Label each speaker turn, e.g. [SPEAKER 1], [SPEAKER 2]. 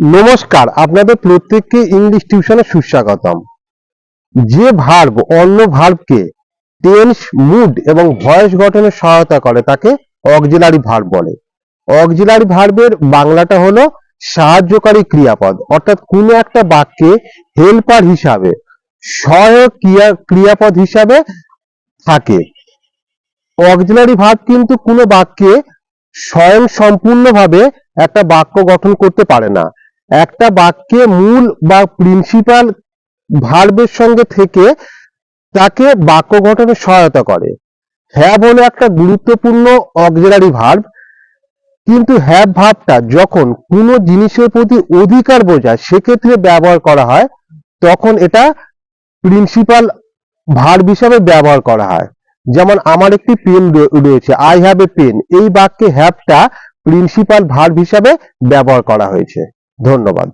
[SPEAKER 1] নমস্কার, আপনাদের প্রত্যেককে ইংলিশ টিউশনে সুস্বাগতম। যে ভার্ব অন্য ভার্বকে টেন্স মুড এবং ভয়েস গঠনে সহায়তা করে, তাকে অক্সিলারি ভার্ব বলে। অক্সিলারি ভার্বের বাংলাটা হলো সাহায্যকারী ক্রিয়াপদ। অর্থাৎ কোনো একটা বাক্যে হেল্পার হিসাবে, সহায়ক ক্রিয়া, ক্রিয়াপদ হিসাবে থাকে। অক্সিলারি ভার্ব কিন্তু কোনো বাক্যে স্বয়ং সম্পূর্ণভাবে একটা বাক্য গঠন করতে পারে না। একটা বাক্যে মূল বা প্রিন্সিপাল ভার্বের সঙ্গে থেকে তাকে বাক্য গঠনে সহায়তা করে। হ্যাভ হলো একটা গুরুত্বপূর্ণ অক্সিলারি ভার্ব কিন্তু হ্যাভ ভাবটা যখন কোনো জিনিসের প্রতি অধিকার বোঝায়, সেক্ষেত্রে ব্যবহার করা হয়, তখন এটা প্রিন্সিপাল ভার্ব হিসাবে ব্যবহার করা হয়। যেমন আমার একটি পেন রয়েছে আই হ্যাভ এ পেন এই বাক্যে হ্যাভটা প্রিন্সিপাল ভার্ব হিসাবে ব্যবহার করা হয়েছে। ধন্যবাদ।